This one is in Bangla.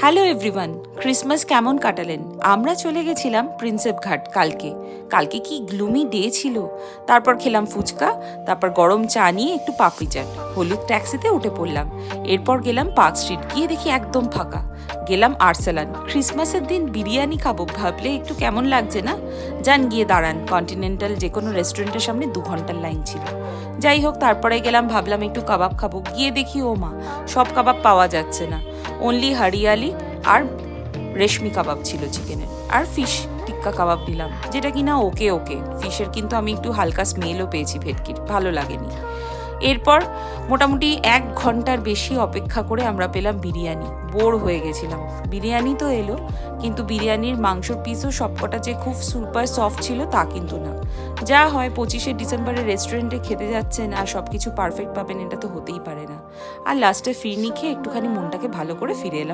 হ্যালো এভরিওয়ান ক্রিসমাস কেমন কাটালেন? আমরা চলে গেছিলাম প্রিন্সেপ ঘাট কালকে। কালকে কি গ্লুমি ডে ছিল? তারপর খেলাম ফুচকা, তারপর গরম চা নিয়ে একটু পাপড়ি চাট। হলুদ ট্যাক্সিতে উঠে পড়লাম। এরপর গেলাম পার্ক স্ট্রিট গিয়ে দেখি একদম ফাঁকা। গেলাম আর্সেলান ক্রিসমাসের দিন বিরিয়ানি খাব, ভাবলে একটু কেমন লাগছে না? যান, গিয়ে দাঁড়ান। কন্টিনেন্টাল যে কোনো রেস্টুরেন্টের সামনে দু ঘণ্টার লাইন ছিল। যাই হোক, তারপরে গেলাম, ভাবলাম একটু কাবাব খাব। গিয়ে দেখি, ও মা, সব কাবাব পাওয়া যাচ্ছে না। অনলি হরিয়ালি আর রেশমি কাবাব ছিল চিকেনের আর ফিশ টিক্কা কাবাব দিলাম, যেটা কিনা ওকে ওকে ফিশের কিন্তু আমি একটু হালকা স্মেলও পেয়েছি ভেটকির, ভালো লাগেনি। এরপর মোটামুটি এক ঘণ্টার বেশি অপেক্ষা করে আমরা পেলাম বিরিয়ানি। বোর হয়ে গেছিলাম। বিরিয়ানি তো এলো, কিন্তু বিরিয়ানির মাংসর পিসও সবকটা যে খুব সুপার সফট ছিল তা কিন্তু না। যা হয় পঁচিশে ডিসেম্বরে রেস্টুরেন্টে খেতে যাচ্ছেন আর সব কিছু পারফেক্ট পাবেন, এটা তো হতেই পারে না। আর লাস্টে ফিরনি খেয়ে একটুখানি মনটাকে ভালো করে ফিরে এলাম।